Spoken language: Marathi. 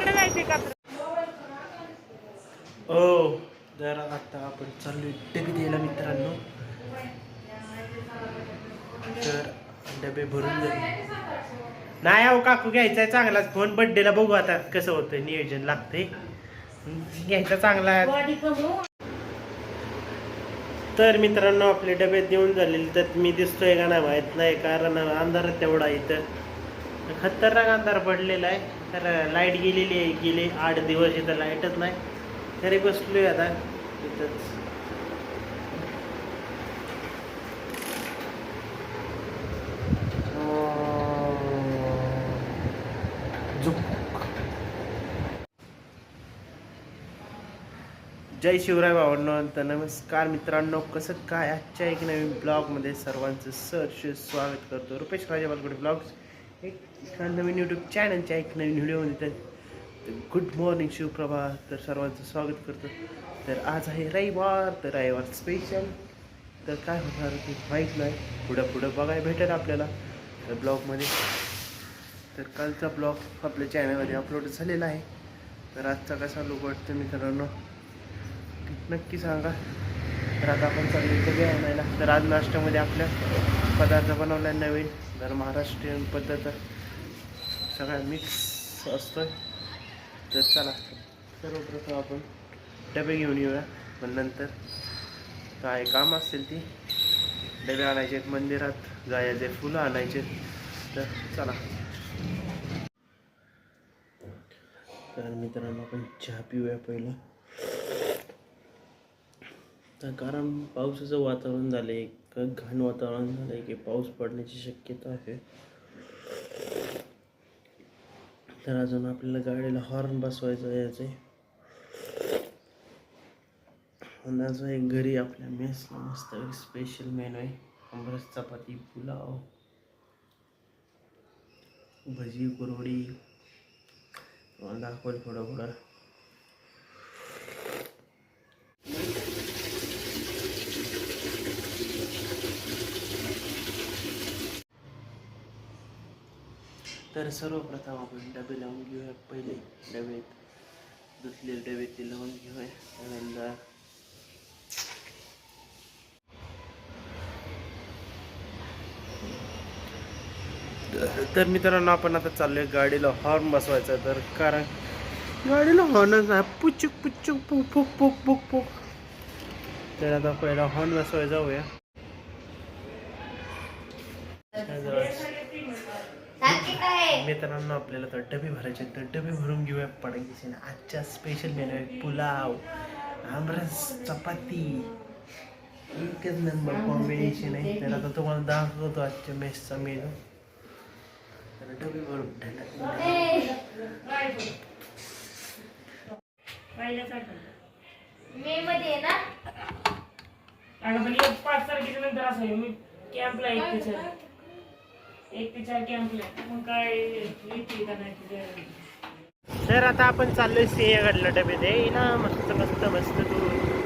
तिकडे जायचे का ओ हो, जरा आता आपण चालू डबे द्यायला मित्रांनो. तर डबे भरून जाईल नाही अहो काकू घ्यायचा आहे चांगलाच. फोन बड्डेला बघू आता कसं होतं नियोजन लागतंय. घ्यायचा चांगला. तर मित्रांनो आपले डबे देऊन झालेले तर मी दिसतोय का नाही माहीत नाही कारण अंधारात तेवढा इथं. खतरनाक अंधार पडलेला आहे. तर लाइट गेलेली आहे. गेली आठ दिवस इथं लाईटच नाही. तरी बसलोय आता तिथंच हो. झुक. जय शिवराय भावांनो तर नमस्कार मित्रांनो. कसं काय? आजच्या एक नवीन ब्लॉगमध्ये सर्वांचं सहर्ष स्वागत करतो. रुपेश राजे बालगुडे ब्लॉग्स. एक एका नवीन यूट्यूब चॅनलच्या एक नवीन व्हिडिओमध्ये तर गुड मॉर्निंग शिवप्रभा तर सर्वांचं स्वागत करतो. तर आज आहे रविवार तर रविवार स्पेशल तर काय होणार ते माहीत नाही. पुढं पुढं बघायला भेटेल आपल्याला. तर ब्लॉगमध्ये तर कालचा ब्लॉग आपल्या चॅनलमध्ये अपलोड झालेला आहे. तर आजचा कसा लोक वाटतं मित्रांनो? नक्की सांगा. तर आता आपण चाललो घ्या आणायला तर आज नाश्त्यामध्ये आपल्या पदार्थ बनवला नवीन. तर महाराष्ट्रीयन पद्धत सगळा मिक्स असतं तर चला सर्वप्रथम आपण डबे घेऊन येऊया. पण नंतर काय काम असतील ती डबे आणायचे मंदिरात जायचे फुलं आणायचे तर चला. तर मित्रांनो आपण चहा पिऊया पहिलं. तर कारण पावसाचं वातावरण झालं आहे का घाण वातावरण झालं आहे की पाऊस पडण्याची शक्यता आहे. तर अजून आपल्याला गाडीला हॉर्न बसवायचं याचं. आहे एक घरी आपल्या मेसला मस्त स्पेशल मेनू आहे. आंबरस चपाती पुलाव भजी कुरवडी. तुम्हाला थोडं थोडं. तर सर्वप्रथम आपण डबे लावून घेऊया. पहिले डबे धुतले डबे ते लावून घेऊया. त्यानंतर तर मित्रांनो आपण आता चाललोय गाडीला हॉर्न बसवायचा. तर कारण गाडीला हॉर्नच नाही. पुचुक पुचुक पुक पुक पुक पुक पुक. तर आता पहिला हॉर्न बसवायला जाऊया. मित्रांनो आपल्याला तर डबे भरायचे तर डबे भरून घेऊया पडकीचे आजच्या स्पेशल मेनू आहे पुलाव आमरस चपाती. एकच नंबर कॉम्बिनेशन आहे. तर आता तुम्हाला दाखवतो आजच्या मेसचा मेनू तर डबे भरून पाच तारखेच्या नंतर असं मी कॅम्पला एक ते चार एक ते चार कॅम्पला मग काय येते का नाही ते तर आता आपण चाललोय सिंहगडला डबे दे. ना मस्त मस्त मस्त तू.